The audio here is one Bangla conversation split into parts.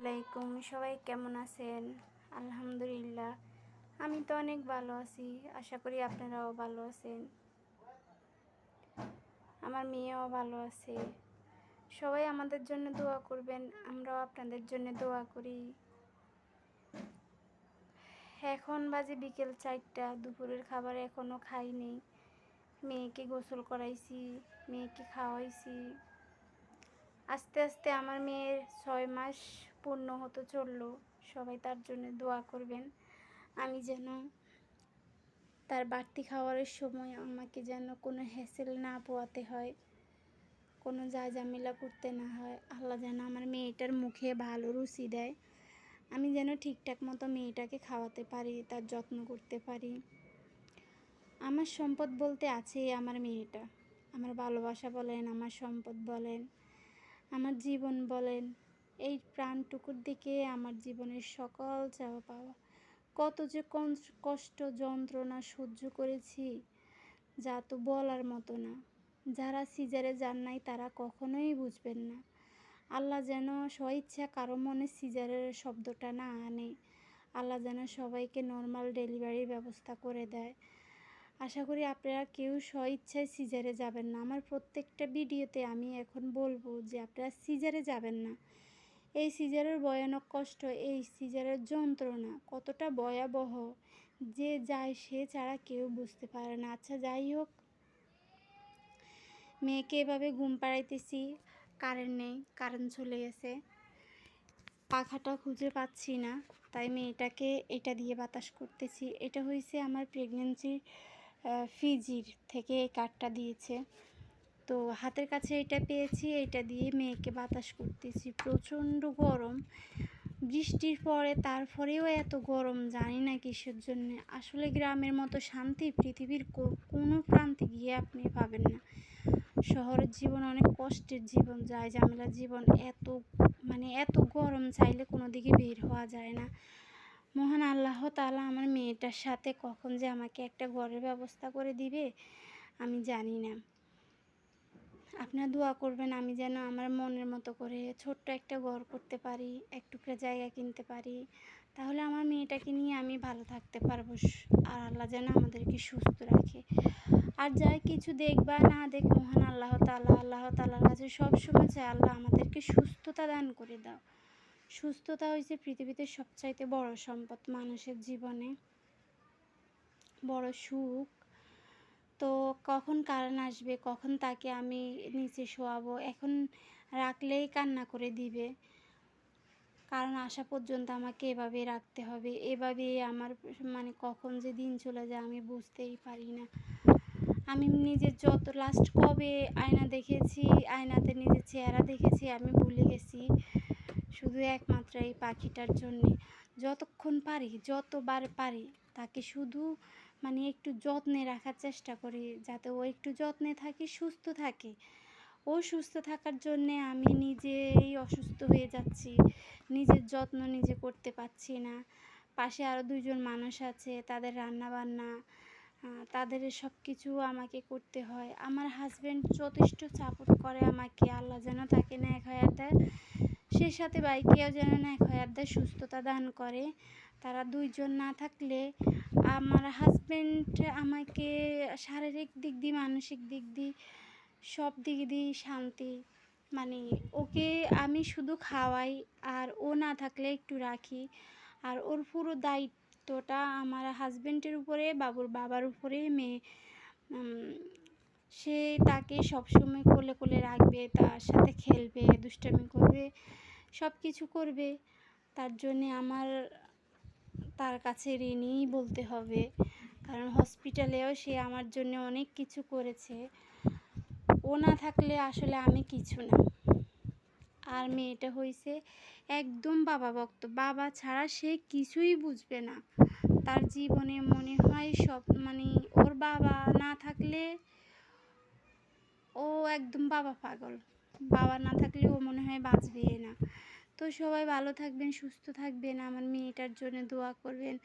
আলাইকুম, সবাই কেমন আছেন? আলহামদুলিল্লাহ। আমি তো অনেক ভালো আছি, আশা করি আপনারাও ভালো আছেন। আমার মেয়েও ভালো আছে। সবাই আমাদের জন্য দোয়া করবেন, আমরাও আপনাদের জন্য দোয়া করি। এখন বাজে বিকেল চারটা, দুপুরের খাবার এখনও খাইনি। মেয়েকে গোসল করাইছি, মেয়েকে খাওয়াইছি। আস্তে আস্তে আমার মেয়ের ছয় মাস পূর্ণ হতে চলল। সবাই তার জন্য দোয়া করবেন। আমি যেন তার বাড়তি খাওয়ারের সময় আমাকে যেন কোনো হ্যাসেল না পোয়াতে হয়, কোনো যা ঝামেলা করতে না হয়। আল্লাহ যেন আমার মেয়েটার মুখে ভালো রুচি দেয়। আমি যেন ঠিকঠাক মতো মেয়েটাকে খাওয়াতে পারি, তার যত্ন করতে পারি। আমার সম্পদ বলতে আছে আমার মেয়েটা। আমার ভালোবাসা বলেন, আমার সম্পদ বলেন, আমার জীবন বলেন এই প্রাণটুকুর দিকে আমার জীবনের সকল চাওয়া পাওয়া। কত যে কষ্ট, যন্ত্রণা সহ্য করেছি, যা তো বলার মতো না। যারা সিজারে যান নাই, তারা কখনোই বুঝবেন না। আল্লাহ যেন স্বইচ্ছা কারও মনে সিজারের শব্দটা না আনে। আল্লাহ যেন সবাইকে নর্মাল ডেলিভারির ব্যবস্থা করে দেয়। আশা করি আপনারা কেউ স্বইচ্ছায় সিজারে যাবেন না। আমার প্রত্যেকটা ভিডিওতে আমি এখন বলব যে, আপনারা সিজারে যাবেন না। এই সিজারের ভয়ানক কষ্ট, এই সিজারের যন্ত্রণা কতটা ভয়াবহ যে যায় সে ছাড়া কেউ বুঝতে পারে না। আচ্ছা যাই হোক, মেয়েকে এভাবে ঘুম পাড়াইতেছি, কারেন্ট নেই, কারেন্ট চলে গেছে। পাখাটা খুঁজে পাচ্ছি না, তাই মেয়েটাকে এটা দিয়ে বাতাস করতেছি। এটা হয়েছে আমার প্রেগনেন্সির ফিজির থেকে এই কার্ডটা দিয়েছে। তো হাতের কাছে এটা পেয়েছি, এটা দিয়ে মেয়েকে বাতাস করতেছি। প্রচণ্ড গরম। বৃষ্টির পরে, তারপরেও এত গরম, জানি না কিসের জন্যে। আসলে গ্রামের মতো শান্তি, পৃথিবীর কোনো প্রান্তে গিয়ে আপনি পাবেন না। শহরের জীবন অনেক কষ্টের জীবন যায় ঝামেলা জীবন। এত মানে এত গরম, চাইলে কোনো দিকে বের হওয়া যায় না। মহান আল্লাহ তালা আমার মেয়েটার সাথে কখন যে আমাকে একটা ঘরের ব্যবস্থা করে দিবে, আমি জানি না। আপনারা দোয়া করবেন আমি যেন আমার মনের মতো করে ছোট্ট একটা ঘর করতে পারি, এক টুকরা জায়গা কিনতে পারি। তাহলে আমার মেয়েটাকে নিয়ে আমি ভালো থাকতে পারব আর আল্লাহ যেন আমাদেরকে সুস্থ রাখে। আর যাই কিছু দেখবা না দেখ, মহান আল্লাহ তাল্লাহ আল্লাহ তাল্লার কাছে সবসময় চাই আল্লাহ আমাদেরকে সুস্থতা দান করে দাও। সুস্থতা হয়েছে পৃথিবীতে সবচাইতে বড় সম্পদ মানুষের জীবনে। বড় সুখ তো কখন কারণ আসবে? কখন তাকে আমি নিচে শোয়াবো? এখন রাখলেই কান্না করে দিবে। কারণ আসা পর্যন্ত আমাকে এভাবে রাখতে হবে। এভাবেই আমার মানে কখন যে দিন চলে যায় আমি বুঝতেই পারি না। আমি নিজের যত লাস্ট কবে আয়না দেখেছি, আয়নাতে নিজের চেহারা দেখেছি, আমি ভুলে গেছি। শুধু একমাত্র এই পাখিটার জন্যে। যতক্ষণ পারি, যতবার পারি, তাকে শুধু মানে একটু যত্নে রাখার চেষ্টা করি, যাতে ও একটু যত্নে থাকে, সুস্থ থাকে। ও সুস্থ থাকার জন্যে আমি নিজেই অসুস্থ হয়ে যাচ্ছি, নিজের যত্ন নিজে করতে পারছি না। পাশে আরও দুজন মানুষ আছে, তাদের রান্না বান্না তাদের সব কিছু আমাকে করতে হয়। আমার হাজব্যান্ড যথেষ্ট সাপোর্ট করে আমাকে, আল্লাহ যেন তাকে ন্যাক হয়াত দেয় সে সাথে বাইকেও যেন ন্যাক হয়াত দেয় সুস্থতা দান করে। তারা দুইজন না থাকলে আমার হাজব্যান্ড আমাকে শারীরিক দিক দিয়ে, মানসিক দিক দিয়ে, সব দিক দিয়ে শান্তি মানে ওকে আমি শুধু খাওয়াই আর ও না থাকলে একটু রাখি। আর ওর পুরো দায়িত্বটা আমার হাজব্যান্ডের উপরে, বাবুর বাবার উপরে, মেয়ে সে তাকে সবসময় কোলে কোলে রাখবে, তার সাথে খেলবে, দুষ্টামি করবে। সব কিছু করবে। তার জন্যে আমার, তার কাছে ঋণই বলতে হবে। কারণ হসপিটালেও সে আমার জন্য অনেক কিছু করেছে। ও না থাকলে আসলে আমি কিছু না। আর মেয়েটা হয়েছে একদম বাবা ভক্ত। বাবা ছাড়া সে কিছুই বুঝবে না। তার জীবনে মনে হয় সব মানে ওর বাবা না থাকলে ও একদম বাবা পাগল। বাবা না থাকলে ও মনে হয় বাঁচবে না। তো সবাই ভালো থাকবেন, সুস্থ থাকবেন। আমার মেয়েটার জন্য দোয়া করবেন।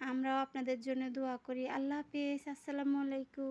আমরাও আপনাদের জন্য দোয়া করি। আল্লাহ হাফিজ। আসসালামু আলাইকুম।